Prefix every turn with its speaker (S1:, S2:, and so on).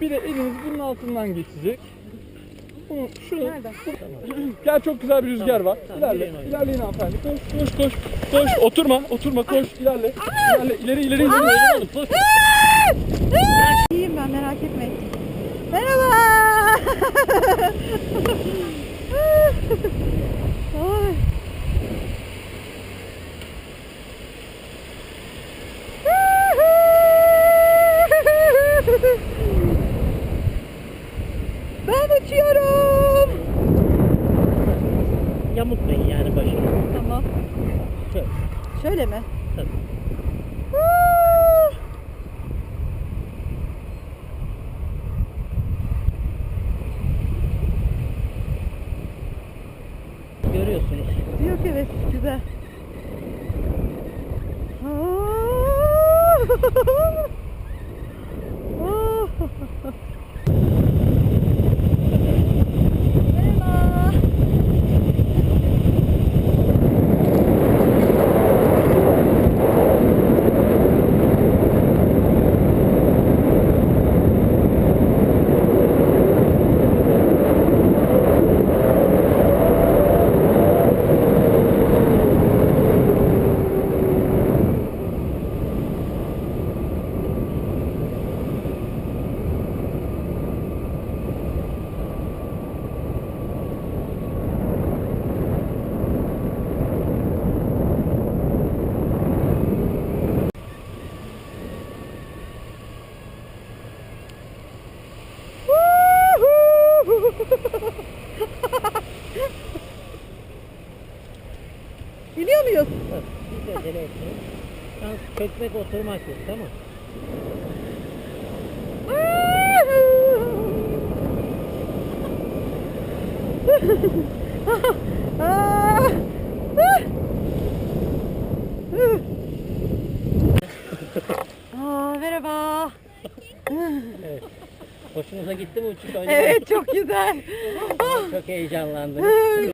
S1: Bir de eliniz bunun altından geçecek. Bunu şunu.
S2: Nerede?
S1: Gel çok güzel bir rüzgar var. İlerle. İlerleyin hanımefendi. Koş koş koş. Koş. Oturma. Oturma. Koş. İlerle. İlerle. İleri ileri ileri. Koş.
S2: İyiyim ben merak etmeyin. Merhaba.
S3: Şöyle
S2: mi?
S3: Tabii.
S2: Ah!
S3: Görüyorsunuz.
S2: Yok evet güzel. Biliyor muyuz?
S3: Bak, bir de acele etmeyin. Yalnız kökmek oturmak yok tamam.
S2: Aa, merhaba.
S3: Evet. Hoşunuza gitti mi uçuş oynamak?
S2: Evet çok güzel.
S3: Çok heyecanlandım.